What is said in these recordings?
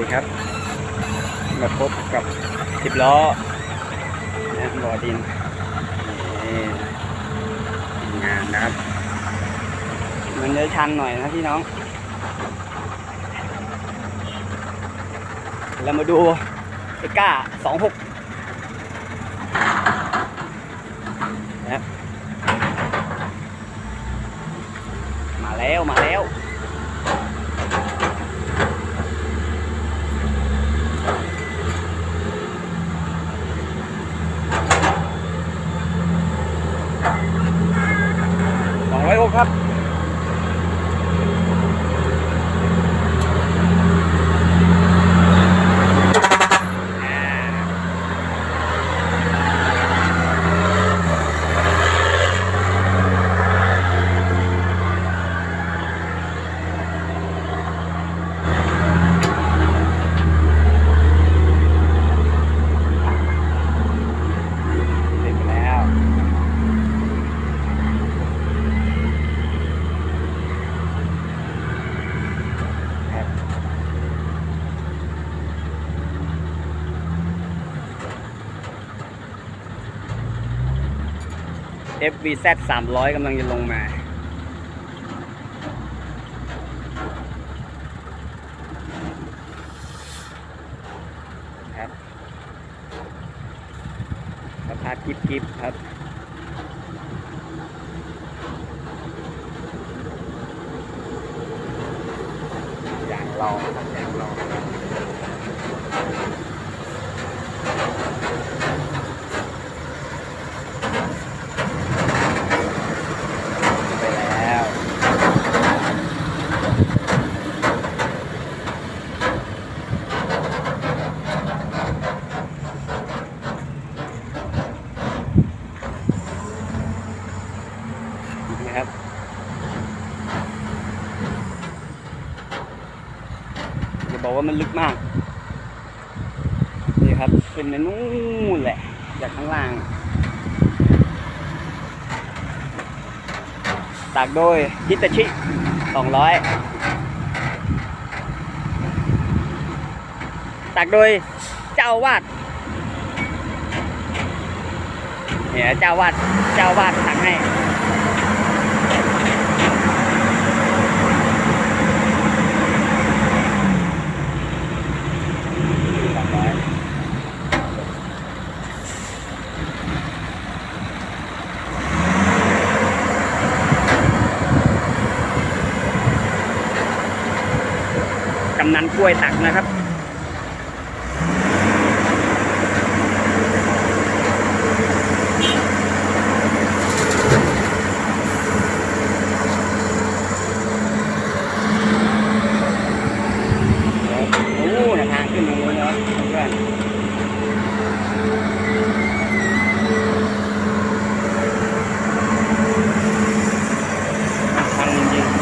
ดีครับ มาพบกับสิบล้อนะบ่อดินนี่งานนะครับ มันจะชันหน่อยนะพี่น้อง เรามาดูไอ้ก้าสองหกนะครับ มาแล้วมาแล้ว สองร้อยหก ครับ FVZ 300กำลังจะลงมาครับสภาพกิบกิบครับ อย่างรองครับอย่างรองไปแล้ว นะครับ อย่า บอกว่ามันลึกมาก นี่ครับเป็นในนู่นแหละ จากข้างล่าง ตากโดยฮิตาชิ200ตากโดยเจ้าวาดเนี่ยเจ้าวาดเจ้าอาวาดตักให้ สองร้อยกำนันกล้วยตักนะครับ โอ้นะทางขึ้นตรงนู้นแล้วเพื่อนทางจริงๆ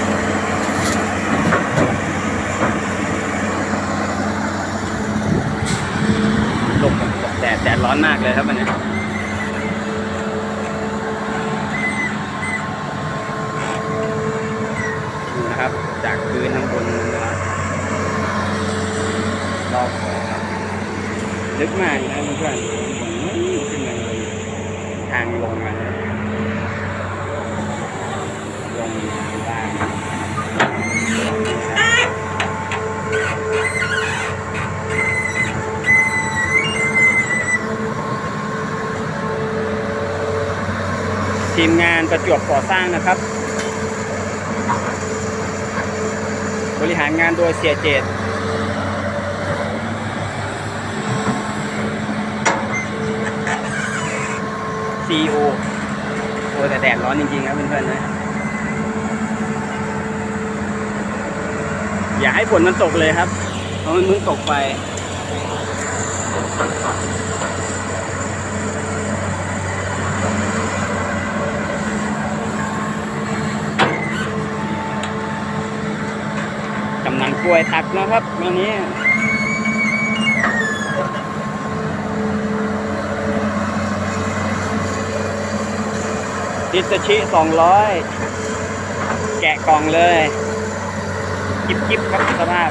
หลบหลบแดดแดดร้อนมากเลยครับวันนี้นะครับ จากพื้นข้างบนนะครับรอบครับลึกมากนะเพื่อนๆเหมือนขึ้นมาเลยทางลงมาเลยลงล่าง ทีมงานประจวบก่อสร้างนะครับ บริหารงานโดยเสียเจต CEO โอ้แต่แดดร้อนจริงๆครับเพื่อนๆนะอย่าให้ฝนมันตกเลยครับเพราะมันเพิ่งตกไป ป่วยตักนะครับวังนี้ดิสชิสองร้อยแกะกล่องเลยกิบกิบครับสภาพ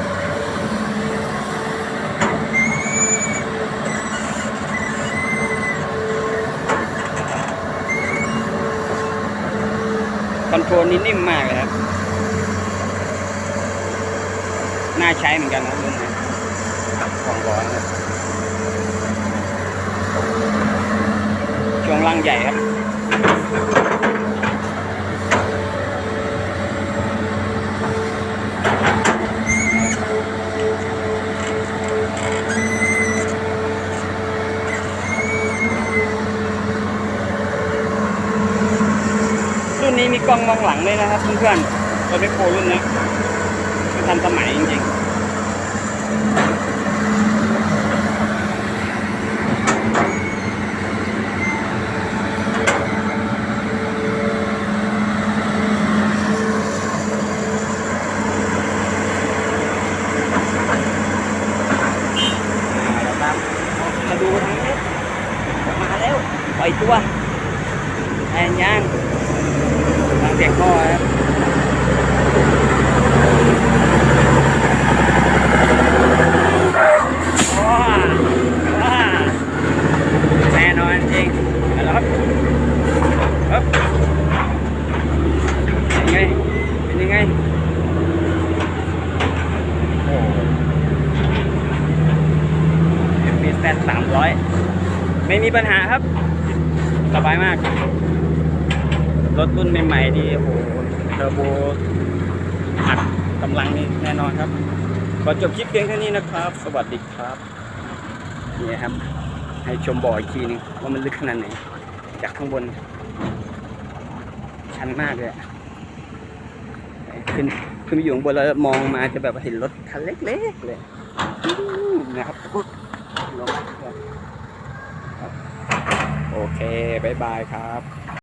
คอนโทรลนี่นิ่มมากเลยครับ น่าใช้เหมือนกันนะรุ่นนี้ของร้อนครับช่วงล่างใหญ่ครับรุ่นนี้มีกล้องมองหลังด้วยนะครับเพื่อนๆรถไมคโครรุ่นนี้ มันทันสมัยจริงๆมาแล้วครับมาดูทางนี้มาแล้วปล่อยตัวแอนย่างฟังเสียงพ่อครับว้าว้าแน่นอนจริงเอาละครับครับเป็นไง เป็นยังไง โอ้เอ็มพีแซดสาม ร้อยไม่มีปัญหาครับ สบายมาก รถรุ่นใหม่ๆนี่โอ้โหเทอร์โบอัดกำลังนี่แน่นอนครับขอจบคลิปเพียงแค่นี้นะครับ สวัสดีครับนี่ครับ ให้ชมบ่ออีกทีนึงว่ามันลึกขนาดไหน จากข้างบน ชันมากเลยขึ้นขึ้นไปอยู่ข้างบนแล้วมองมาจะแบบเห็นรถคันเล็กๆเลยนะครับ โอเคบายบายครับ